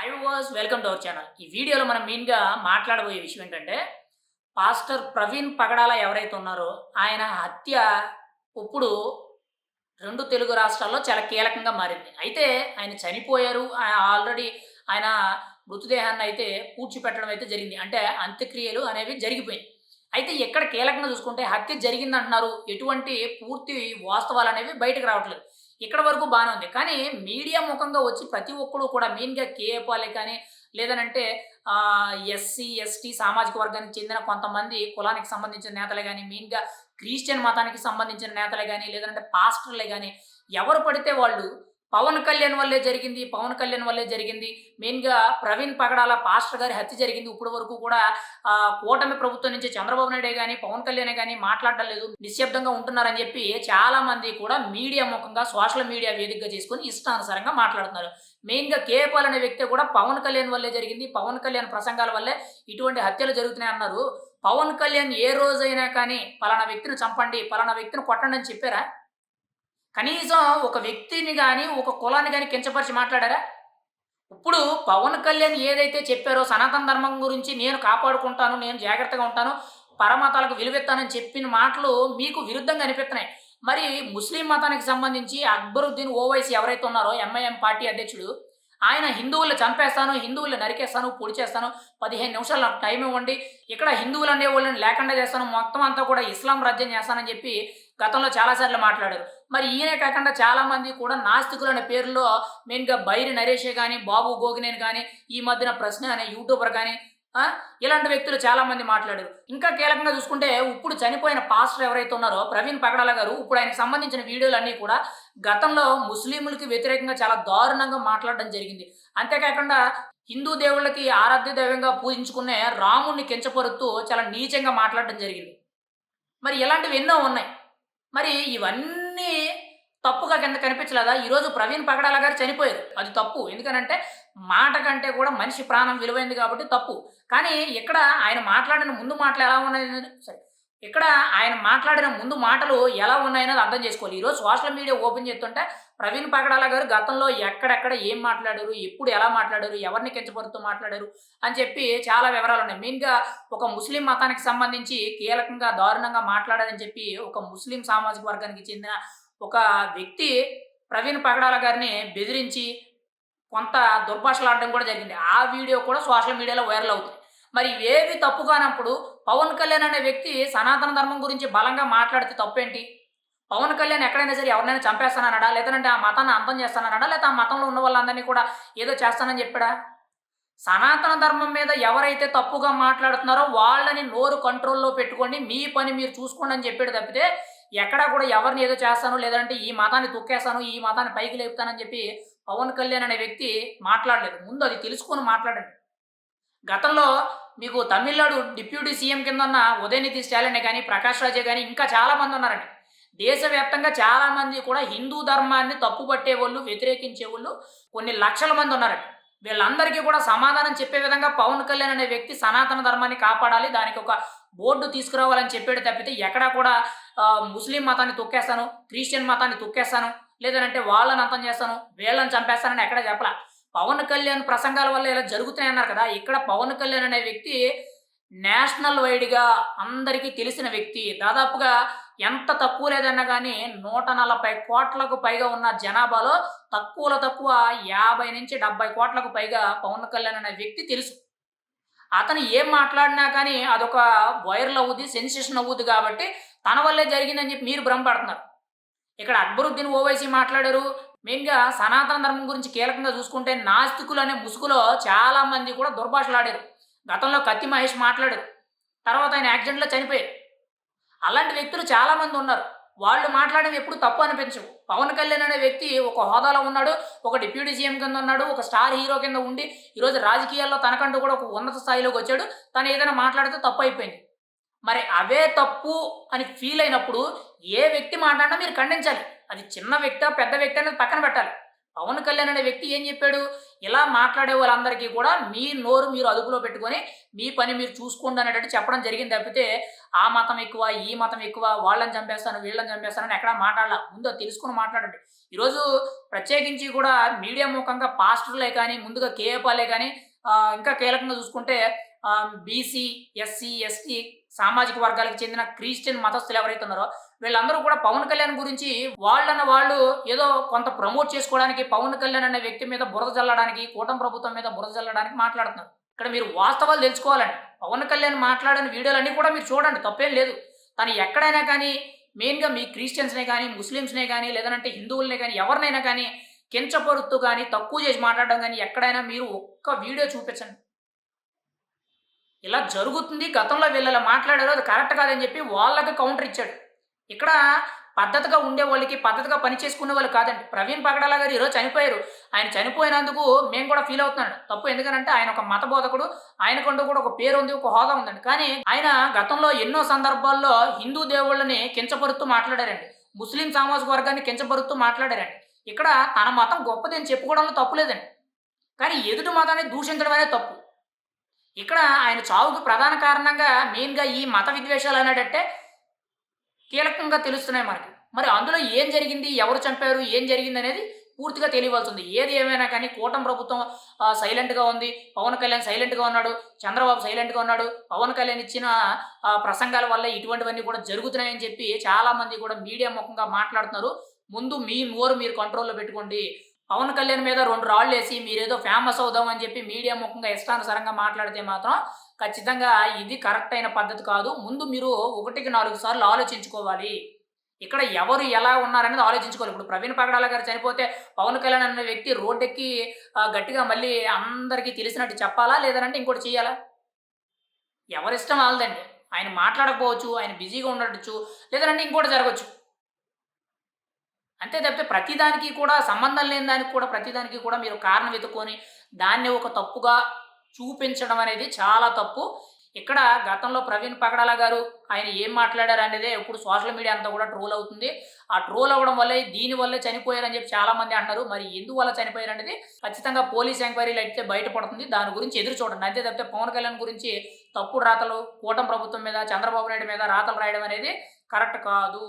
High వాజ్ welcome to our channel ఈ వీడియోలో మనం మెయిన్గా మాట్లాడబోయే విషయం ఏంటంటే పాస్టర్ ప్రవీణ్ పగడాల ఎవరైతే ఉన్నారో ఆయన హత్య ఇప్పుడు రెండు తెలుగు రాష్ట్రాల్లో చాలా కీలకంగా మారింది. అయితే ఆయన చనిపోయారు ఆల్రెడీ ఆయన మృతదేహాన్ని అయితే పూడ్చిపెట్టడం అయితే జరిగింది. అంటే అంత్యక్రియలు అనేవి జరిగిపోయింది అయితే ఎక్కడ కీలకంగా చూసుకుంటే హత్య జరిగింది అంటున్నారు ఎటువంటి పూర్తి వాస్తవాలు అనేవి బయటకు రావట్లేదు. ఇక్కడ వరకు బాగానే ఉంది. కానీ మీడియా ముఖంగా వచ్చి ప్రతి ఒక్కరు కూడా మెయిన్గా కేఏపాలే కానీ లేదనంటే ఎస్సీ ఎస్టీ సామాజిక వర్గానికి చెందిన కొంతమంది కులానికి సంబంధించిన నేతలే కానీ మెయిన్గా క్రిస్టియన్ మతానికి సంబంధించిన నేతలే కానీ లేదంటే పాస్టర్లే కానీ ఎవరు పడితే వాళ్ళు పవన్ కళ్యాణ్ వల్లే జరిగింది పవన్ కళ్యాణ్ వల్లే జరిగింది. మెయిన్గా ప్రవీణ్ పగడాల పాస్టర్ గారి హత్య జరిగింది. ఇప్పటి వరకు కూడా కూటమి ప్రభుత్వం నుంచి చంద్రబాబు నాయుడే కానీ పవన్ కళ్యాణ్ కానీ మాట్లాడడం లేదు. నిశ్శబ్దంగా ఉంటున్నారని చెప్పి చాలా మంది కూడా మీడియా ముఖంగా సోషల్ మీడియా వేదికగా చేసుకుని ఇష్టానుసారంగా మాట్లాడుతున్నారు. మెయిన్గా కేపాల్ అనే వ్యక్తి కూడా పవన్ కళ్యాణ్ వల్లే జరిగింది. పవన్ కళ్యాణ్ ప్రసంగాల వల్లే ఇటువంటి హత్యలు జరుగుతున్నాయి అన్నారు. పవన్ కళ్యాణ్ ఏ రోజైనా కానీ పలానా వ్యక్తిని చంపండి పలానా వ్యక్తిని కొట్టండి అని చెప్పారా? కనీసం ఒక వ్యక్తిని కానీ ఒక కులాన్ని కానీ కించపరిచి మాట్లాడారా? ఇప్పుడు పవన్ కళ్యాణ్ ఏదైతే చెప్పారో సనాతన ధర్మం గురించి నేను కాపాడుకుంటాను నేను జాగ్రత్తగా ఉంటాను పరమతాలకు విలువెత్తానని చెప్పిన మాటలు మీకు విరుద్ధంగా అనిపిస్తున్నాయి. మరి ముస్లిం మతానికి సంబంధించి అక్బరుద్దీన్ ఓవైసీ ఎవరైతే ఉన్నారో ఎంఐఎం పార్టీ అధ్యక్షుడు ఆయన హిందువులు చంపేస్తాను హిందువులు నరికేస్తాను పొడి చేస్తాను పదిహేను నిమిషాలు నాకు టైం ఇవ్వండి. ఇక్కడ హిందువులు అనే వాళ్ళని లేకుండా చేస్తాను. మొత్తం అంతా కూడా ఇస్లాం రాజ్యం చేస్తానని చెప్పి గతంలో చాలాసార్లు మాట్లాడారు. మరి ఈయనే కాకుండా చాలా మంది కూడా నాస్తికులు అనే పేరులో మెయిన్గా బైరి నరేషే కానీ బాబు గోగినేని కానీ ఈ మధ్యన ప్రశ్న అనే యూట్యూబర్ కానీ ఇలాంటి వ్యక్తులు చాలా మంది మాట్లాడారు. ఇంకా కీలకంగా చూసుకుంటే ఇప్పుడు చనిపోయిన పాస్టర్ ఎవరైతే ఉన్నారో ప్రవీణ్ పగడాల గారు ఇప్పుడు ఆయనకు సంబంధించిన వీడియోలు అన్నీ కూడా గతంలో ముస్లింలకి వ్యతిరేకంగా చాలా దారుణంగా మాట్లాడడం జరిగింది. అంతేకాకుండా హిందూ దేవుళ్ళకి ఆరాధ్య దైవంగా పూజించుకునే రాముణ్ణి కించపరుస్తూ చాలా నీచంగా మాట్లాడడం జరిగింది. మరి ఇలాంటివి ఎన్నో ఉన్నాయి. మరి ఇవన్నీ తప్పుగా కింద కనిపించలేదా? ఈరోజు ప్రవీణ్ పగడాల గారు చనిపోయారు. అది తప్పు. ఎందుకనంటే మాట కంటే కూడా మనిషి ప్రాణం విలువైంది కాబట్టి తప్పు. కానీ ఇక్కడ ఆయన మాట్లాడిన ముందు మాటలు ఎలా ఉన్నాయి? సరే. ఇక్కడ ఆయన మాట్లాడిన ముందు మాటలు ఎలా ఉన్నాయనేది అర్థం చేసుకోవాలి. ఈరోజు సోషల్ మీడియా ఓపెన్ చేస్తుంటే ప్రవీణ్ పగడాల గారు గతంలో ఎక్కడెక్కడ ఏం మాట్లాడారు? ఎప్పుడు ఎలా మాట్లాడారు? ఎవరిని కించపరుతూ మాట్లాడారు? అని చెప్పి చాలా వివరాలు ఉన్నాయి. మెయిన్గా ఒక ముస్లిం మతానికి సంబంధించి కీలకంగా దారుణంగా మాట్లాడారని చెప్పి ఒక ముస్లిం సామాజిక వర్గానికి చెందిన ఒక వ్యక్తి ప్రవీణ్ పగడాల గారిని బెదిరించి కొంత దుర్భాషలాడడం కూడా జరిగింది. ఆ వీడియో కూడా సోషల్ మీడియాలో వైరల్ అవుతుంది. మరి ఏవి తప్పు కానప్పుడు పవన్ కళ్యాణ్ అనే వ్యక్తి సనాతన ధర్మం గురించి బలంగా మాట్లాడితే తప్పేంటి? పవన్ కళ్యాణ్ ఎక్కడైనా సరే ఎవరినైనా చంపేస్తానన్నాడా? లేదంటే ఆ మతాన్ని అంతం చేస్తానన్నాడా? లేదా ఆ మతంలో ఉన్న వాళ్ళందరినీ కూడా ఏదో చేస్తానని చెప్పాడా? సనాతన ధర్మం మీద ఎవరైతే తప్పుగా మాట్లాడుతున్నారో వాళ్ళని నోరు కంట్రోల్లో పెట్టుకోండి. మీ పని మీరు చూసుకోండి అని చెప్పాడు తప్పితే ఎక్కడా కూడా ఎవరిని ఏదో చేస్తాను లేదంటే ఈ మతాన్ని తొక్కేస్తాను ఈ మతాన్ని పైకి లేపుతానని చెప్పి పవన్ కళ్యాణ్ అనే వ్యక్తి మాట్లాడలేదు. ముందు అది తెలుసుకొని మాట్లాడండి. గతంలో మీకు తమిళనాడు డిప్యూటీ సీఎం కింద ఉన్న ఉదయనిధి స్టాలిన్ కానీ ప్రకాష్ రాజే కానీ ఇంకా చాలామంది ఉన్నారండి. దేశవ్యాప్తంగా చాలామంది కూడా హిందూ ధర్మాన్ని తప్పుపట్టే వాళ్ళు వ్యతిరేకించే వాళ్ళు కొన్ని లక్షల మంది ఉన్నారండి. వీళ్ళందరికీ కూడా సమాధానం చెప్పే విధంగా పవన్ కళ్యాణ్ అనే వ్యక్తి సనాతన ధర్మాన్ని కాపాడాలి. దానికి ఒక బోర్డు తీసుకురావాలని చెప్పాడు తప్పితే ఎక్కడా కూడా ముస్లిం మతాన్ని తొక్కేస్తాను క్రిస్టియన్ మతాన్ని తొక్కేస్తాను లేదంటే వాళ్ళని అంతం చేస్తాను వీళ్ళని చంపేస్తానని ఎక్కడ చెప్పలా. పవన్ కళ్యాణ్ ప్రసంగాల వల్ల ఇలా జరుగుతున్నాయన్నారు కదా ఇక్కడ పవన్ కళ్యాణ్ అనే వ్యక్తి నేషనల్ వైడ్గా అందరికీ తెలిసిన వ్యక్తి. దాదాపుగా ఎంత తక్కువ లేదన్నా కానీ నూట నలభై కోట్లకు పైగా ఉన్న జనాభాలో తక్కువలో తక్కువ యాభై నుంచి డెబ్బై కోట్లకు పైగా పవన్ కళ్యాణ్ అనే వ్యక్తి తెలుసు. అతను ఏం మాట్లాడినా కానీ అదొక వైరల్ అవుద్ది సెన్సేషన్ అవుద్ది కాబట్టి తన వల్లే జరిగిందని చెప్పి మీరు భ్రమపడుతున్నారు. ఇక్కడ అక్బరుద్దీన్ ఓవైసీ మాట్లాడారు. మెయిన్గా సనాతన ధర్మం గురించి కీలకంగా చూసుకుంటే నాస్తికులు అనే ముసుగులో చాలా మంది కూడా దుర్భాషలాడారు. గతంలో కత్తి మహేష్ మాట్లాడారు. తర్వాత ఆయన యాక్సిడెంట్లో చనిపోయారు. అలాంటి వ్యక్తులు చాలామంది ఉన్నారు. వాళ్ళు మాట్లాడడం ఎప్పుడు తప్పు అనిపించవు. పవన్ కళ్యాణ్ అనే వ్యక్తి ఒక హోదాలో ఉన్నాడు ఒక డిప్యూటీ సీఎం కింద ఉన్నాడు ఒక స్టార్ హీరో కింద ఉండి ఈరోజు రాజకీయాల్లో తనకంటూ కూడా ఒక ఉన్నత స్థాయిలోకి వచ్చాడు. తను ఏదైనా మాట్లాడితే తప్పు అయిపోయింది. మరి అవే తప్పు అని ఫీల్ అయినప్పుడు ఏ వ్యక్తి మాట్లాడినా మీరు ఖండించాలి. అది చిన్న వ్యక్తి పెద్ద వ్యక్తి అనేది పక్కన పెట్టాలి. పవన్ కళ్యాణ్ అనే వ్యక్తి ఏం చెప్పాడు? ఇలా మాట్లాడే వాళ్ళందరికీ కూడా మీ నోరు మీరు అదుపులో పెట్టుకొని మీ పని మీరు చూసుకోండి అనేటట్టు చెప్పడం జరిగింది తప్పితే ఆ మతం ఎక్కువ ఈ మతం ఎక్కువ వాళ్ళని చంపేస్తాను వీళ్ళని చంపేస్తానని ఎక్కడా మాట్లాడాల. ముందు తెలుసుకుని మాట్లాడండి. ఈరోజు ప్రత్యేకించి కూడా మీడియా ముఖంగా పాస్టర్లే కానీ ముందుగా కేఏపాలే కానీ ఇంకా కీలకంగా చూసుకుంటే బీసీ ఎస్సీ ఎస్టీ సామాజిక వర్గాలకు చెందిన క్రిస్టియన్ మతస్థులు ఎవరైతే ఉన్నారో వీళ్ళందరూ కూడా పవన్ కళ్యాణ్ గురించి వాళ్ళన్న వాళ్ళు ఏదో కొంత ప్రమోట్ చేసుకోవడానికి పవన్ కళ్యాణ్ అనే వ్యక్తి మీద బురద చల్లడానికి కూటమి ప్రభుత్వం మీద బురద చల్లడానికి మాట్లాడుతున్నారు. ఇక్కడ మీరు వాస్తవాలు తెలుసుకోవాలండి. పవన్ కళ్యాణ్ మాట్లాడిన వీడియోలన్నీ కూడా మీరు చూడండి తప్పేం లేదు. తను ఎక్కడైనా కానీ మెయిన్గా మీ క్రిస్టియన్స్నే కానీ ముస్లిమ్స్నే కానీ లేదంటే హిందువులనే కానీ ఎవరినైనా కానీ కించపరుస్తూ కానీ తక్కువ చేసి మాట్లాడడం కానీ ఎక్కడైనా మీరు ఒక్క వీడియో చూపించండి. ఇలా జరుగుతుంది గతంలో వీళ్ళలా మాట్లాడారు అది కరెక్ట్ కాదని చెప్పి వాళ్ళకి కౌంటర్ ఇచ్చాడు. ఇక్కడ పద్ధతిగా ఉండే వాళ్ళకి పద్ధతిగా పని చేసుకునే వాళ్ళు కాదండి. ప్రవీణ్ పగడాల గారు ఈరోజు చనిపోయారు. ఆయన చనిపోయినందుకు మేము కూడా ఫీల్ అవుతున్నాడు తప్పు ఎందుకనంటే ఆయన ఒక మత బోధకుడు ఆయనకంటూ కూడా ఒక పేరు ఉంది ఒక హోదా ఉందండి. కానీ ఆయన గతంలో ఎన్నో సందర్భాల్లో హిందూ దేవుళ్ళని కించపరుస్తూ మాట్లాడారండి. ముస్లిం సామాజిక వర్గాన్ని కించపరుస్తూ మాట్లాడారండి. ఇక్కడ తన మతం గొప్పది అని చెప్పుకోవడంలో తప్పు లేదండి. కానీ ఎదుటి మతాన్ని దూషించడం అనేది తప్పు. ఇక్కడ ఆయన చావుకు ప్రధాన కారణంగా మెయిన్గా ఈ మత విద్వేషాలు అన్నాడంటే కీలకంగా తెలుస్తున్నాయి మనకి. మరి అందులో ఏం జరిగింది? ఎవరు చంపారు? ఏం జరిగింది అనేది పూర్తిగా తెలియవలసింది. ఏది ఏమైనా కానీ కూటమి ప్రభుత్వం సైలెంట్గా ఉంది. పవన్ కళ్యాణ్ సైలెంట్గా ఉన్నాడు. చంద్రబాబు సైలెంట్గా ఉన్నాడు. పవన్ కళ్యాణ్ ఇచ్చిన ప్రసంగాల వల్ల ఇటువంటివన్నీ కూడా జరుగుతున్నాయని చెప్పి చాలామంది కూడా మీడియా ముఖంగా మాట్లాడుతున్నారు. ముందు మీ నోరు మీరు కంట్రోల్లో పెట్టుకోండి. పవన్ కళ్యాణ్ మీద రెండు రాళ్ళు వేసి మీరేదో ఫేమస్ అవుదాం అని చెప్పి మీడియా ముఖంగా ఇష్టానుసారంగా మాట్లాడితే మాత్రం ఖచ్చితంగా ఇది కరెక్ట్ అయిన పద్ధతి కాదు. ముందు మీరు ఒకటికి నాలుగు సార్లు ఆలోచించుకోవాలి. ఇక్కడ ఎవరు ఎలా ఉన్నారనేది ఆలోచించుకోవాలి. ఇప్పుడు ప్రవీణ్ పగడాల గారు చనిపోతే పవన్ కళ్యాణ్ అనే వ్యక్తి రోడ్డెక్కి గట్టిగా మళ్ళీ అందరికీ తెలిసినట్టు చెప్పాలా? లేదంటే ఇంకోటి చేయాలా? ఎవరిష్టం వాళ్ళదండి. ఆయన మాట్లాడకపోవచ్చు ఆయన బిజీగా ఉండొచ్చు లేదంటే ఇంకోటి జరగచ్చు. అంతే తప్పితే ప్రతిదానికి కూడా సంబంధం లేని దానికి కూడా ప్రతిదానికి కూడా మీరు కారణం వెతుక్కొని దాన్ని ఒక తప్పుగా చూపించడం అనేది చాలా తప్పు. ఇక్కడ గతంలో ప్రవీణ్ పగడాల గారు ఆయన ఏం మాట్లాడారు అనేదే ఇప్పుడు సోషల్ మీడియా అంతా కూడా ట్రోల్ అవుతుంది. ఆ ట్రోల్ అవ్వడం వల్లే దీని వల్లే చనిపోయారని చెప్పి చాలా మంది అంటారు మరి ఎందువల్ల చనిపోయారు అనేది ఖచ్చితంగా పోలీస్ ఎంక్వైరీలు అయితే బయటపడుతుంది. దాని గురించి ఎదురు చూడండి. అంతే తప్పితే పవన్ కళ్యాణ్ గురించి తప్పుడు రాతలు కూటమి ప్రభుత్వం మీద చంద్రబాబు నాయుడు మీద రాతలు రాయడం అనేది కరెక్ట్ కాదు.